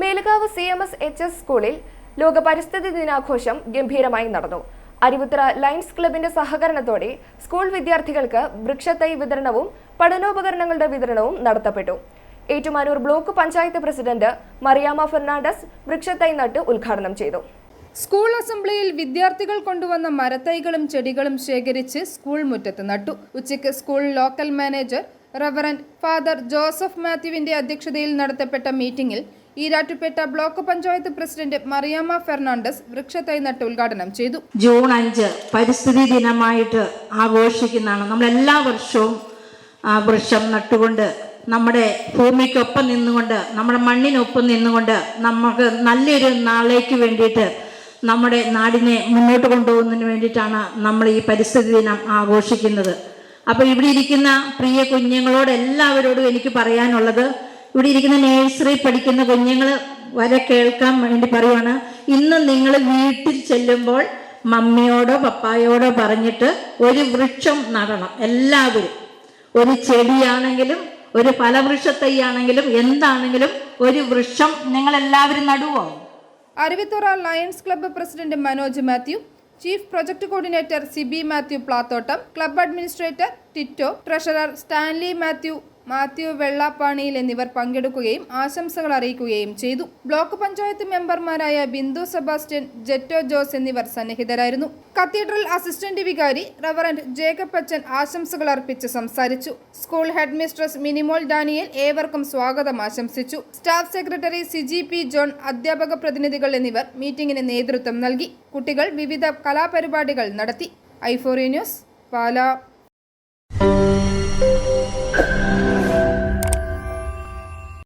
Melukavu C M S H S സ്കൂളിൽ ലോക പരിസ്ഥിതി ദിനാഘോഷം ഗംഭീരമായി നടന്നു. അരുവിത്ര ലയൺസ് ക്ലബിന്റെ സഹകരണത്തോടെ സ്കൂൾ വിദ്യാർത്ഥികൾക്ക് വൃക്ഷത്തൈ വിതരണവും പഠനോപകരണങ്ങളുടെ വിതരണവും നടത്തപ്പെട്ടു. ഏറ്റുമാനൂർ ബ്ലോക്ക് പഞ്ചായത്ത് പ്രസിഡന്റ് മറിയാമ ഫെർണാണ്ടസ് വൃക്ഷത്തൈ നട്ട് ഉദ്ഘാടനം ചെയ്തു. സ്കൂൾ അസംബ്ലിയിൽ വിദ്യാർത്ഥികൾ കൊണ്ടുവന്ന മരത്തൈകളും ചെടികളും ശേഖരിച്ച് സ്കൂൾ മുറ്റത്ത് നട്ടു. ഉച്ചയ്ക്ക് school local manager reverend father Joseph മാത്യുവിന്റെ അധ്യക്ഷതയിൽ നടത്തപ്പെട്ട മീറ്റിംഗിൽ ഈരാറ്റുപേട്ട ബ്ലോക്ക് പഞ്ചായത്ത് പ്രസിഡന്റ് മറിയാമ്മ ഫെർണാണ്ടസ് വൃക്ഷത്തൈ നട്ട് ഉദ്ഘാടനം ചെയ്തു. ജൂൺ അഞ്ച് പരിസ്ഥിതി ദിനമായിട്ട് ആഘോഷിക്കുന്നതാണ്. നമ്മൾ എല്ലാ വർഷവും വൃക്ഷം നട്ടുകൊണ്ട് നമ്മുടെ ഭൂമിക്കൊപ്പം നിന്നുകൊണ്ട് നമ്മുടെ മണ്ണിനൊപ്പം നിന്നുകൊണ്ട് നമുക്ക് നല്ലൊരു നാളേക്ക് വേണ്ടിയിട്ട് നമ്മുടെ നാടിനെ മുന്നോട്ട് കൊണ്ടുപോകുന്നതിന് വേണ്ടിയിട്ടാണ് നമ്മൾ ഈ പരിസ്ഥിതി ദിനം ആഘോഷിക്കുന്നത്. അപ്പോൾ ഇവിടെ ഇരിക്കുന്ന പ്രിയ കുഞ്ഞുങ്ങളോട് എല്ലാവരോടും എനിക്ക് പറയാനുള്ളത് ഇവിടെ ഇരിക്കുന്ന നേഴ്സറി പഠിക്കുന്ന കുഞ്ഞുങ്ങൾ വരെ കേൾക്കാൻ വേണ്ടി പറയുവാണ്. ഇന്ന് നിങ്ങൾ വീട്ടിൽ ചെല്ലുമ്പോൾ മമ്മിയോടോ പപ്പായോടോ പറഞ്ഞിട്ട് ഒരു വൃക്ഷം നടണം എല്ലാവരും. ഒരു ചെടിയാണെങ്കിലും ഒരു ഫലവൃക്ഷത്തൈയാണെങ്കിലും എന്താണെങ്കിലും ഒരു വൃക്ഷം നിങ്ങൾ എല്ലാവരും നടുവോ? Aruvithura lions club president Manoj Mathew chief project coordinator Sibi Mathew Plathottam club administrator Tito treasurer Stanley Mathew Mathew വെള്ളാപ്പാണിയിൽ എന്നിവർ പങ്കെടുക്കുകയും ആശംസകൾ അറിയിക്കുകയും ചെയ്തു. ബ്ലോക്ക് പഞ്ചായത്ത് മെമ്പർമാരായ ബിന്ദു സെബാസ്റ്റ്യൻ ജെറ്റോ ജോസ് എന്നിവർ സന്നിഹിതരായിരുന്നു. Cathedral assistant vicar reverend Jacob അച്ചൻ ആശംസകൾ അർപ്പിച്ച് സംസാരിച്ചു. School headmistress Minimol Daniel ഏവർക്കും സ്വാഗതം ആശംസിച്ചു. Staff secretary Siji P John അധ്യാപക പ്രതിനിധികൾ എന്നിവർ മീറ്റിംഗിന് നേതൃത്വം നൽകി. കുട്ടികൾ വിവിധ കലാപരിപാടികൾ നടത്തി. ഐഫോറി ന്യൂസ് പാലാ.